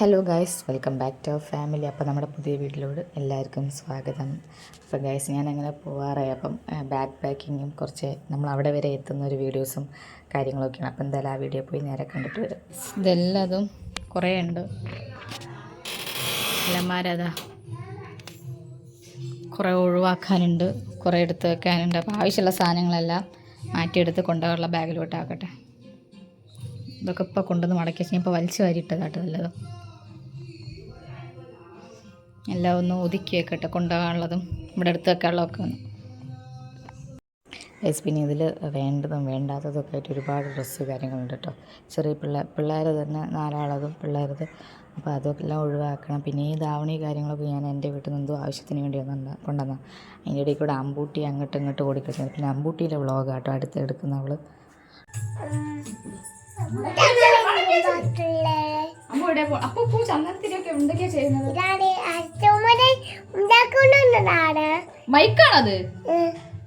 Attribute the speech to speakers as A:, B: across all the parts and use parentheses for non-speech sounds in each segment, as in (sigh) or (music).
A: Hello guys welcome back to our family അപ്പോൾ നമ്മുടെ പുതിയ വീട്ടിലോട് എല്ലാവർക്കും സ്വാഗതം. അപ്പോൾ ഗായ്സ് ഞാൻ അങ്ങനെ പോവാറായി. അപ്പം ബാക്ക് പാക്കിങ്ങും കുറച്ച് നമ്മൾ അവിടെ വരെ എത്തുന്ന ഒരു വീഡിയോസും കാര്യങ്ങളൊക്കെയാണ്. അപ്പോൾ എന്തായാലും ആ വീഡിയോ പോയി നേരെ കണ്ടിട്ട് വരും.
B: ഇതെല്ലാതും കുറേ ഉണ്ട്. അലമാരതാ. കുറേ ഒഴിവാക്കാനുണ്ട്. കുറേ എടുത്ത് വെക്കാനുണ്ട്. അപ്പോൾ ആവശ്യമുള്ള സാധനങ്ങളെല്ലാം മാറ്റിയെടുത്ത് കൊണ്ടുപോകാനുള്ള ബാഗിലോട്ടാക്കട്ടെ. ഇതൊക്കെ ഇപ്പോൾ കൊണ്ടുവന്ന് മടക്കി വെച്ചാൽ ഇപ്പോൾ വലിച്ചു വാരിയിട്ടതാട്ടോ നല്ലതും. എല്ലാം ഒന്ന് ഒതുക്കി വെക്കട്ടെ കൊണ്ടുപോകാനുള്ളതും ഇവിടെ അടുത്ത് വെക്കാനുള്ളതൊക്കെ ഒന്ന്.
A: യെസ് പിന്നെ ഇതിൽ വേണ്ടതും വേണ്ടാത്തതൊക്കെ ആയിട്ട് ഒരുപാട് ഡ്രസ്സ് കാര്യങ്ങളുണ്ട് കേട്ടോ ചെറിയ പിള്ളേർ പിള്ളേർ തന്നെ നാലാളതും പിള്ളേരത്. അപ്പോൾ അതൊക്കെ എല്ലാം ഒഴിവാക്കണം. പിന്നെ ഈ ധാവണി കാര്യങ്ങളൊക്കെ ഞാൻ എന്റെ വീട്ടിൽ നിന്ന് എന്തോ ആവശ്യത്തിന് വേണ്ടി ഒന്ന് കൊണ്ടുവന്ന അതിന്റെ ഇടയിൽ കൂടെ അമ്പൂട്ടി അങ്ങോട്ടും ഇങ്ങോട്ടും ഓടിക്കളിച്ചു പിന്നെ അമ്പൂട്ടിയിലെ വ്ളോഗ് കേട്ടോ അടുത്ത് എടുക്കുന്ന അവൾ
B: അമ്മ ഇവിടെ അപ്പോൾ പൂ ചന്ദനത്തിനൊക്കെ എന്തൊക്കെയാ ചെയ്യുന്നത്? മൈക്കാണത്?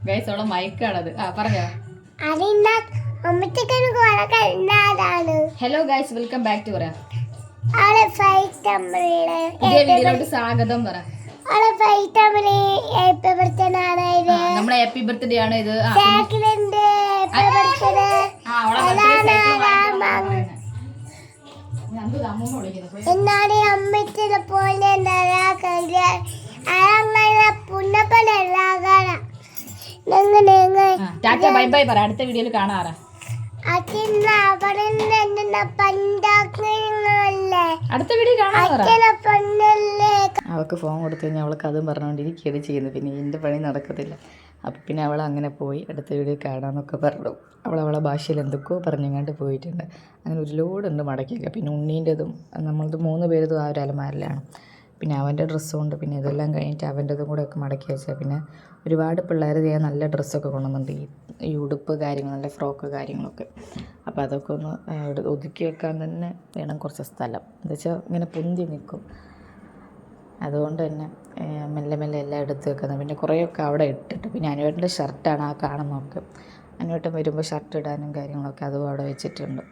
B: ഗൈസോളം മൈക്കാണത്. ആ പറഞ്ഞോ. Hello guys welcome back to പറയാം. സ്വാഗതം പറ. ആ, നമ്മുടെ ഹാപ്പി ബർത്ത്ഡേ ആണ് ഇത്.
C: എന്നാണ് അമ്മച്ചിനെ പോലെ അങ്ങനെ
B: ബൈ ബൈ പറ. അടുത്ത വീഡിയോയിൽ കാണാറാ അടുത്ത വീഡിയോ കാണാൻ
A: അവൾക്ക് ഫോൺ കൊടുത്തു കഴിഞ്ഞാൽ അവൾക്ക് അതും പറഞ്ഞുകൊണ്ടിരിക്കുകയാണ് ചെയ്യുന്നത്. പിന്നെ എന്റെ പണി നടക്കത്തില്ല. അപ്പം പിന്നെ അവൾ അങ്ങനെ പോയി അടുത്ത വീഡിയോ കാണാമെന്നൊക്കെ പറഞ്ഞു. അവൾ അവളെ ഭാഷയിൽ എന്തൊക്കെയോ പറഞ്ഞങ്ങാണ്ട് പോയിട്ടുണ്ട്. അങ്ങനെ ഒരു ലോഡുണ്ട് മടക്കിയൊക്കെ. പിന്നെ ഉണ്ണീന്റെതും നമ്മളത് മൂന്ന് പേരതും ആ ഒരു അലമാരിലാണ് പിന്നെ അവന്റെ ഡ്രസ്സും ഉണ്ട് പിന്നെ ഇതെല്ലാം കഴിഞ്ഞിട്ട് അവന്റെതും കൂടെ ഒക്കെ മടക്കി വെച്ചാൽ പിന്നെ ഒരുപാട് പിള്ളേർ ചെയ്യാൻ നല്ല ഡ്രസ്സൊക്കെ കൊണ്ടുവന്നുണ്ട് ഈ ഈ ഉടുപ്പ് കാര്യങ്ങൾ നല്ല ഫ്രോക്ക് കാര്യങ്ങളൊക്കെ. അപ്പോൾ അതൊക്കെ ഒന്ന് ഒതുക്കി വെക്കാൻ തന്നെ വേണം കുറച്ച് സ്ഥലം. എന്താ വെച്ചാൽ ഇങ്ങനെ പൊന്തി നിൽക്കും. അതുകൊണ്ട് തന്നെ മെല്ലെ മെല്ലെ എല്ലാം എടുത്ത് വെക്കുന്നത് പിന്നെ കുറേയൊക്കെ അവിടെ ഇട്ടിട്ട് പിന്നെ അനുവേട്ടന്റെ ഷർട്ടാണ് ആ കാണുന്നതൊക്കെ. അനുവേട്ടൻ വരുമ്പോൾ ഷർട്ട് ഇടാനും കാര്യങ്ങളൊക്കെ അതും അവിടെ വെച്ചിട്ടുണ്ട്.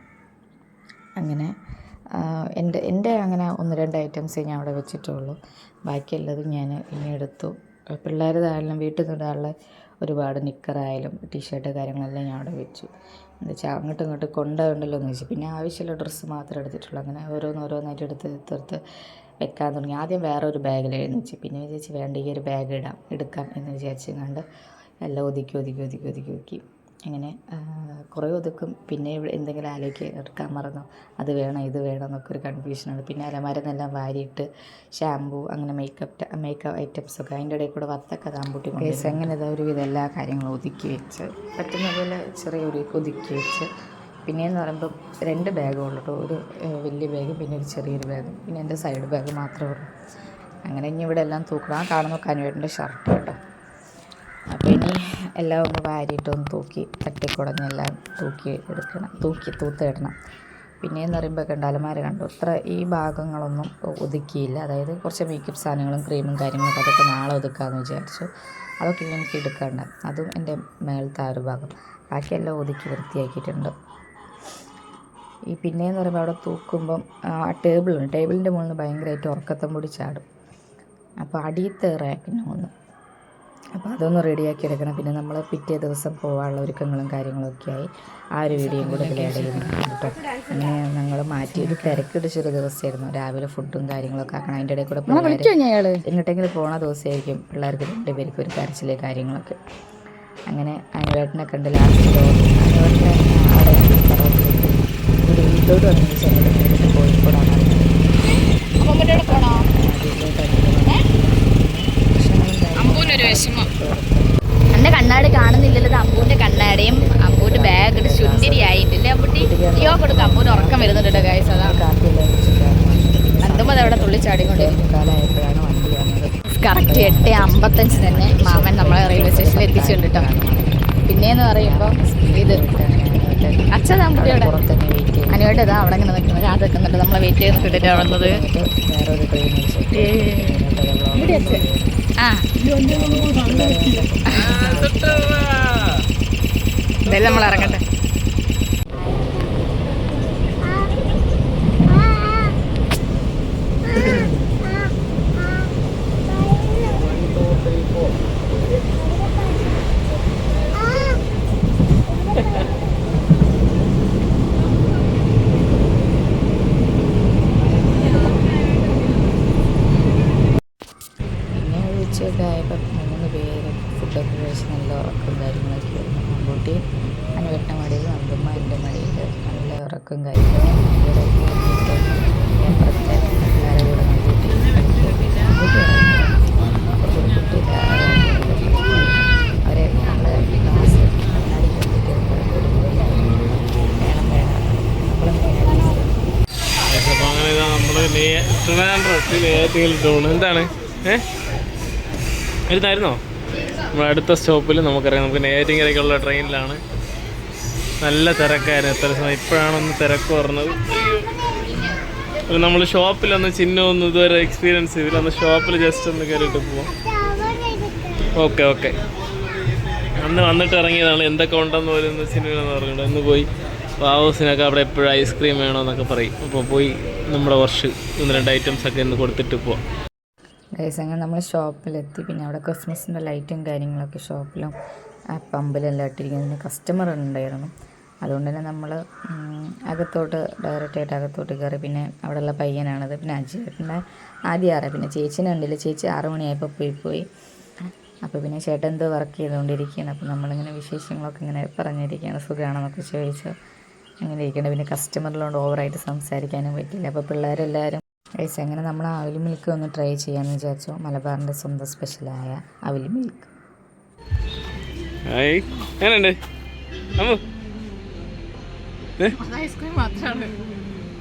A: അങ്ങനെ എന്റെ എന്റെ അങ്ങനെ ഒന്ന് രണ്ട് ഐറ്റംസേ ഞാൻ അവിടെ വെച്ചിട്ടുള്ളൂ. ബാക്കിയുള്ളതും ഞാൻ ഇനി എടുത്തു. പിള്ളേരതായാലും വീട്ടിൽ നിന്നിടാനുള്ള ഒരുപാട് നിക്കറായാലും ടീഷർട്ട് കാര്യങ്ങളെല്ലാം ഞാൻ അവിടെ വെച്ചു. എന്താ വെച്ചാൽ അങ്ങോട്ടും ഇങ്ങോട്ടും കൊണ്ടുപോകണ്ടല്ലോ എന്ന് വെച്ചു പിന്നെ ആവശ്യമുള്ള ഡ്രസ്സ് മാത്രം എടുത്തിട്ടുള്ളൂ. അങ്ങനെ ഓരോന്നോരോന്നായിട്ട് എടുത്ത് എടുത്തെടുത്ത് വെക്കാൻ തുടങ്ങി. ആദ്യം വേറെ ഒരു ബാഗിലായിരുന്നു വെച്ച് പിന്നെ വിചാരിച്ച് വേണ്ട ഈ ഒരു ബാഗ് ഇടാം എടുക്കാം എന്ന് വിചാരിച്ച് കണ്ട് എല്ലാം ഒതുക്കി ഒതുക്കി ഒതുക്കി ഒതുക്കി ഒതുക്കി. അങ്ങനെ കുറേ ഒതുക്കും. പിന്നെ ഇവിടെ എന്തെങ്കിലും ആലോചിക്കുക എടുക്കാൻ മറന്നോ. അത് വേണം ഇത് വേണം എന്നൊക്കെ ഒരു കൺഫ്യൂഷനാണ് പിന്നെ അലമാരെന്നെല്ലാം വാരിയിട്ട് ഷാമ്പൂ അങ്ങനെ മേക്കപ്പ് മേക്കപ്പ് ഐറ്റംസ് ഒക്കെ. അതിന്റെ ഇടയിൽ കൂടെ വത്തൊക്കെ താമ്പൂട്ടി കേസ് അങ്ങനെ ഇതാ ഒരുവിധം എല്ലാ കാര്യങ്ങളും ഒതുക്കി വെച്ച് പറ്റുന്ന പോലെ ചെറിയൊരു ഒതുക്കി വെച്ച്. പിന്നെയെന്ന് പറയുമ്പോൾ രണ്ട് ബാഗേ ഉള്ളൂ കേട്ടോ ഒരു വലിയ ബാഗ് പിന്നെ ഒരു ചെറിയൊരു ബാഗ്. പിന്നെ എന്റെ സൈഡ് ബാഗ് മാത്രമേ ഉള്ളൂ. അങ്ങനെ ഇനി ഇവിടെ എല്ലാം തൂക്കണം. ആ കാണുന്ന കനുവേട്ടന്റെ ഷർട്ട് കേട്ടോ അപ്പോൾ ഇനി എല്ലാം ഒന്ന് വാരിയിട്ടൊന്ന് തൂക്കി തട്ടിക്കുടഞ്ഞെല്ലാം തൂക്കി എടുക്കണം. തൂക്കി തൂത്തിടണം പിന്നെയെന്ന് പറയുമ്പോൾ കണ്ടാലമാർ കണ്ടു ഇത്ര ഈ ഭാഗങ്ങളൊന്നും ഒതുക്കിയില്ല. അതായത് കുറച്ച് മേക്കപ്പ് സാധനങ്ങളും ക്രീമും കാര്യങ്ങളൊക്കെ അതൊക്കെ നാളെ ഒതുക്കാമെന്ന് വിചാരിച്ചു. അതൊക്കെ എനിക്ക് എടുക്കണ്ട. അതും എന്റെ മേളത്തെ ആ ഒരു ഭാഗം. ബാക്കിയെല്ലാം ഒതുക്കി വൃത്തിയാക്കിയിട്ടുണ്ട്. ഈ പിന്നെയെന്ന് പറയുമ്പോൾ അവിടെ തൂക്കുമ്പം ആ ടേബിളുണ്ട്. ടേബിളിന്റെ മുകളിൽ ഭയങ്കരമായിട്ട് ഉറക്കത്തം പൊടി ചാടും. അപ്പോൾ അടിയത്തെ റാക്കിന് ഒന്ന് അപ്പോൾ അതൊന്ന് റെഡിയാക്കി എടുക്കണം. പിന്നെ നമ്മൾ പിറ്റേ ദിവസം പോകാനുള്ള ഒരുക്കങ്ങളും കാര്യങ്ങളൊക്കെ ആയി ആ ഒരു വീഡിയോയും കൂടെ ഇതിൽ ആഡ് ചെയ്യുന്നുണ്ട് കേട്ടോ. അങ്ങനെ ഞങ്ങൾ മാറ്റി ഒരു തിരക്കിടിച്ചൊരു ദിവസമായിരുന്നു. രാവിലെ ഫുഡും കാര്യങ്ങളൊക്കെ ആക്കണം. അതിന്റെ ഇടയിൽ കൂടെ എങ്ങോട്ടെങ്കിലും പോണ ദിവസമായിരിക്കും പിള്ളേർക്ക് രണ്ട് പേർക്ക് ഒരു കരച്ചിലെ കാര്യങ്ങളൊക്കെ. അങ്ങനെ അനുവേട്ടനെ കണ്ട് ലാസ്റ്റ് അനുവേട്ടനെ അവിടെ ഒരു വീട്ടിലോട്ട് ശേഷം കോഴിക്കോടാണ്
B: അമ്മൂമ്മയുടെ പോണോ
A: പ്രശ്നങ്ങളും
B: ഒരു വിഷമം എന്റെ കണ്ണാടി കാണുന്നില്ലല്ലോ ഇത് അമ്പൂന്റെ കണ്ണാടിയും അമ്പൂന്റെ ബാഗ് ഇട്ട് ചുണ്ടിരി ആയിട്ടില്ലേ അമ്പൂട്ടി യോ കൊടുക്കാം അമ്പൂന്റെ ഉറക്കം വരുന്നുണ്ട് കേട്ടോ ഗൈസ് അതാണ്
A: കാപ്പിയെല്ലാം വെച്ചിട്ടാണ് വന്നത്
B: അന്തുമ്പോൾ അവിടെ തുള്ളിച്ചാടിക്കൊണ്ടിരുന്നു
A: കാലമായപ്പോഴാണ് വണ്ടി വന്നത്
B: കറക്റ്റ് എട്ട് അമ്പത്തഞ്ച് തന്നെ മാമൻ നമ്മളെ റെയിൽവേ സ്റ്റേഷനിൽ എത്തിച്ചിട്ടുണ്ട് കേട്ടോ പിന്നെയെന്ന് പറയുമ്പോൾ ഇത് അച്ഛൻ
A: നമ്മുടെ
B: അനുവേട്ട് ഇതാ അവിടെ ഇങ്ങനെ നിൽക്കുന്നത് ആ നിൽക്കുന്നുണ്ട്. നമ്മളെ വെയിറ്റ് ചെയ്ത് നിൽക്കിട്ട് വന്നത്. ആ. എന്തായാലും നമ്മൾ ഇറങ്ങട്ടെ
A: ഒക്കെ ആയപ്പോൾ മൂന്ന് പേരും ഫുഡൊക്കെ കഴിച്ച് നല്ല ഉറക്കവും കാര്യങ്ങളൊക്കെ ആയിരുന്നു മുൻകൂട്ടി അനുവട്ട മടിയിൽ നന്ദമ്മ എന്റെ മടിയിൽ നല്ല ഉറക്കവും കാര്യങ്ങളും ഇവിടെ ഇരുന്നിട്ട് അപ്പുറത്തെ പിള്ളേരെ കൂടെ നമ്പൂട്ടി നമ്പൂട്ടി അപ്പുറത്തൊരു കുട്ടിയില്ല അവരെ നമ്മുടെ ക്ലാസ് കണ്ണാടി കണ്ടിട്ട് വേണം വേണം നമ്മളും മെയിനായിട്ട്
D: അപ്പോൾ അങ്ങനെ ഇതാ നമ്മൾ ട്രിവാൻഡ്രത്ത് നെയ്യാറ്റിങ്ങൽ ടൗൺ എന്താണ്? ഏഹ് വരുന്നായിരുന്നോ നമ്മുടെ അടുത്ത സ്റ്റോപ്പിൽ നമുക്കറിയാം. നമുക്ക് നെയ്യാറ്റിങ്ങരയ്ക്കുള്ള ട്രെയിനിലാണ് നല്ല തിരക്കായിരുന്നു എത്ര സമയം ഇപ്പോഴാണൊന്ന് തിരക്ക് പറഞ്ഞത് നമ്മൾ ഷോപ്പിലൊന്ന് ചിഹ്നമൊന്നും ഇതുവരെ എക്സ്പീരിയൻസ് ചെയ്തില്ല. ഒന്ന് ഷോപ്പിൽ ജസ്റ്റ് ഒന്ന് കയറിയിട്ട് പോവാം. ഓക്കെ ഓക്കെ അന്ന് വന്നിട്ട് ഇറങ്ങിയതാണ്. എന്തൊക്കെ ഉണ്ടെന്ന് പോലും സിനിമയെന്ന് പറഞ്ഞിട്ട് ഇന്ന് പോയി വാവൂസിനൊക്കെ അവിടെ എപ്പോഴും ഐസ്ക്രീം വേണമെന്നൊക്കെ പറയും. അപ്പോൾ പോയി നമ്മുടെ കുറച്ച് ഒന്ന് രണ്ട് ഐറ്റംസ് ഒക്കെ ഇന്ന് കൊടുത്തിട്ട് പോവാം.
A: ഗൈസ് അങ്ങനെ നമ്മൾ ഷോപ്പിലെത്തി പിന്നെ അവിടെ ക്രിസ്മസിന്റെ ലൈറ്റും കാര്യങ്ങളൊക്കെ ഷോപ്പിലും ആ പമ്പിലെല്ലാം ഇട്ടിരിക്കുന്നു. കസ്റ്റമർ ഉണ്ടായിരുന്നു. അതുകൊണ്ട് തന്നെ നമ്മൾ അകത്തോട്ട് ഡയറക്റ്റായിട്ട് അകത്തോട്ട് കയറി പിന്നെ അവിടെയുള്ള പയ്യനാണത്. പിന്നെ അജിയേട്ടന്റെ ആദ്യം ആറ്. പിന്നെ ചേച്ചിനെ കണ്ടില്ല? ചേച്ചി ആറ് മണിയായപ്പോൾ പോയി പോയി. അപ്പോൾ പിന്നെ ചേട്ടൻ എന്തോ വർക്ക് ചെയ്തുകൊണ്ടിരിക്കുകയാണ്. അപ്പോൾ നമ്മളിങ്ങനെ വിശേഷങ്ങളൊക്കെ ഇങ്ങനെ പറഞ്ഞിരിക്കുകയാണ്. സുഖമാണെന്നൊക്കെ ചോദിച്ചു. അങ്ങനെ ഇരിക്കണം പിന്നെ കസ്റ്റമറിലോണ്ട് ഓവറായിട്ട് സംസാരിക്കാനും പറ്റില്ല. അപ്പോൾ പിള്ളേരെല്ലാവരും ഗൈസ് അങ്ങനെ നമ്മൾ അവിൽ മിൽക്ക് ഒന്ന് ട്രൈ ചെയ്യാമെന്ന് വിചാരിച്ചു? മലബാറിന്റെ സ്വന്തം സ്പെഷ്യലായ അവിൽ മിൽക്ക്
D: ഹായ്. എങ്ങനെയുണ്ട്?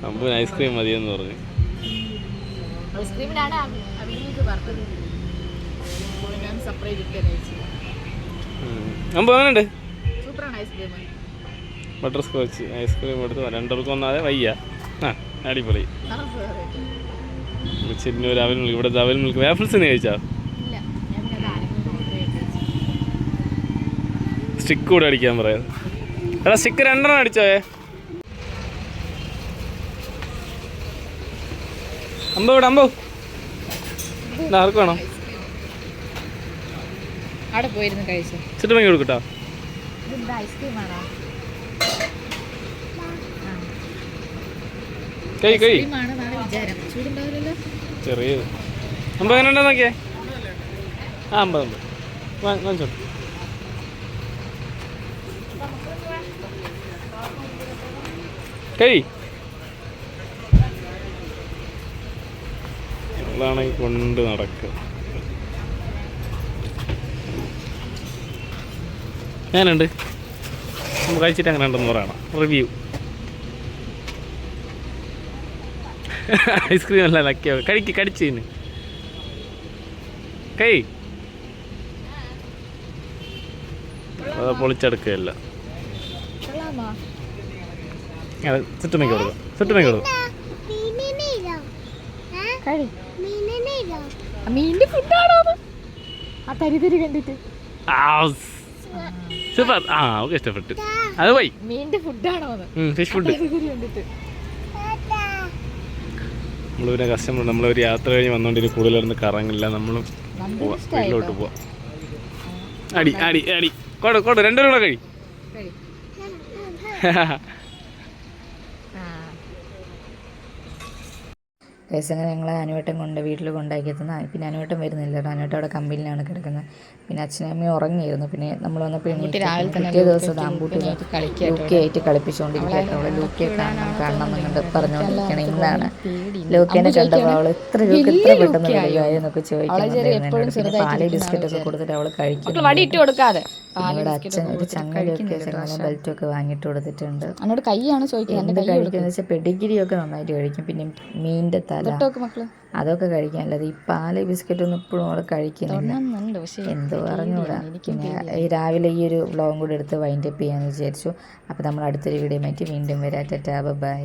D: അമ്മു
B: ഐസ്ക്രീം
D: മതിയെന്ന് പറഞ്ഞു. Ambu
B: ice cream.
D: Butterscotch ice cream എടുത്ത് രണ്ടുപേർക്കും ഒന്നാതെ വയ്യ. ആ അടിപൊളി. ചിന്നൂർ അവൽ മിൽക്ക് ഇവിടെ അവൽ മിൽക്ക് വേഫിൾസ് നീ കഴിച്ചാ? സ്റ്റിക്ക് കൂടെ അടിക്കാൻ പറയാം. എടാ സ്റ്റിക്ക് രണ്ടെണ്ണം അടിച്ചോയെ അമ്പോ ഇവിടെ അമ്പോ. ആർക്ക് വേണം?
B: അവിടെ പോയിരുന്നു കഴിച്ചു.
D: കൊടുക്കട്ടോ
B: കൈ കൈ.
D: കഴി കഴി
B: ഐസ്ക്രീമാണെന്നാണ് വിചാരം. ചൂടുണ്ടാവില്ലല്ലോ.
D: ചെറിയത്. അമ്പോ എങ്ങനെ ഉണ്ടോ നോക്കിയേ? ആ അമ്പത് അമ്പത്. വാ- വാങ്ങിച്ചോ. അതാണ് ഈ കൊണ്ട് നടക്കുക ഞാനുണ്ട്. നമുക്ക് കഴിച്ചിട്ട് അങ്ങനെ ഉണ്ടെന്ന് പറയണം. റിവ്യൂ ഐസ്ക്രീം അല്ല ലക്കിയോ കഴിക്ക് കടിച്ചതിന് കൈ അത് പൊളിച്ചെടുക്കുകയല്ല. ചുറ്റുമേക്ക് കൊടുക്കാം. ചുറ്റുമേക്ക് കൊടുക്കാം.
B: കഴി. മീനിന്റെ ഫുഡാണോ ആ തരി തരി കണ്ടിട്ട്
D: സൂപ്പർ. ആ ഓക്കെ ഇഷ്ടപ്പെട്ടു. അത് പോയി.
B: മീനിന്റെ ഫുഡാണോ
D: ഫിഷ് ഫുഡ്
B: കണ്ടിട്ട്.
D: പിന്നെ കസ്റ്റമർ നമ്മളൊരു യാത്ര കഴിഞ്ഞ് വന്നുകൊണ്ടിരിക്കും കൂടുതലൊന്നും കറങ്ങില്ല. നമ്മളും പോവാം വീട്ടിലോട്ട് പോവാം. അടി അടി അടി. കൊടു കൊടു രണ്ടുപേരും കൂടെ കഴി. (laughs)
A: അങ്ങനെ ഞങ്ങൾ അനുവേട്ടം കൊണ്ട് വീട്ടിൽ കൊണ്ടാക്കി എത്തുന്ന പിന്നെ അനുവേട്ടം വരുന്നില്ല. അനുവേട്ടം അവിടെ കമ്പനിയിലാണ് കിടക്കുന്നത്. പിന്നെ അച്ഛനും അമ്മയും ഉറങ്ങിയിരുന്നു പിന്നെ നമ്മൾ വന്നപ്പോൾ
B: രാവിലെ തന്നെ
A: പിറ്റേ ദിവസം ദാമ്പൂട്ടി
B: കളിക്കുകയാ
A: ലൂക്കി ആയിട്ട് കളിപ്പിച്ചുകൊണ്ടിരിക്കുകയാണ് അവളെ ലൂക്കിയെ കാണണം കാണണം എന്നുകൊണ്ട് പറഞ്ഞുകൊണ്ടിരിക്കണം. ഇന്നാണ് ലൂക്കേനെ കണ്ടപ്പോൾ അവൾ എത്ര ലൂക്ക് എത്ര പെട്ടെന്ന് കഴിയുമായിരുന്നൊക്കെ ചോദിക്കുന്നത് ചോദിക്കുന്നുണ്ടായിരുന്നു പിന്നെ പാൽ ബിസ്ക്കറ്റ് ഒക്കെ കൊടുത്തിട്ട് അവൾ കഴിക്കും
B: വടി ഇട്ട് കൊടുക്കാതെ.
A: ഇവിടെ അച്ഛൻ ഒരു ചങ്ങലയൊക്കെ ചങ്ങല ബെൽറ്റും ഒക്കെ വാങ്ങിയിട്ട് കൊടുത്തിട്ടുണ്ട്.
B: എന്നോട് കൈയാണ് ചോദിക്കുന്നത്
A: എന്ത് കഴിക്കുന്ന വെച്ചാൽ പെഡിഗിരി ഒക്കെ നന്നായിട്ട് കഴിക്കും. പിന്നെ മീനിന്റെ തല. അതൊക്കെ കഴിക്കാൻ അല്ലാതെ ഈ പാൽ ബിസ്ക്കറ്റ് ഒന്നും ഇപ്പോഴും അവിടെ കഴിക്കുന്നില്ല. എന്ത് പറഞ്ഞൂടാ പിന്നെ ഈ രാവിലെ ഈ ഒരു വ്ളോഗും കൂടി എടുത്ത് വൈൻഡപ്പ് ചെയ്യാമെന്ന് വിചാരിച്ചു. അപ്പോൾ നമ്മൾ അടുത്തൊരു വീഡിയോ മാറ്റി വീണ്ടും വരാം. ടാറ്റാ ബൈ.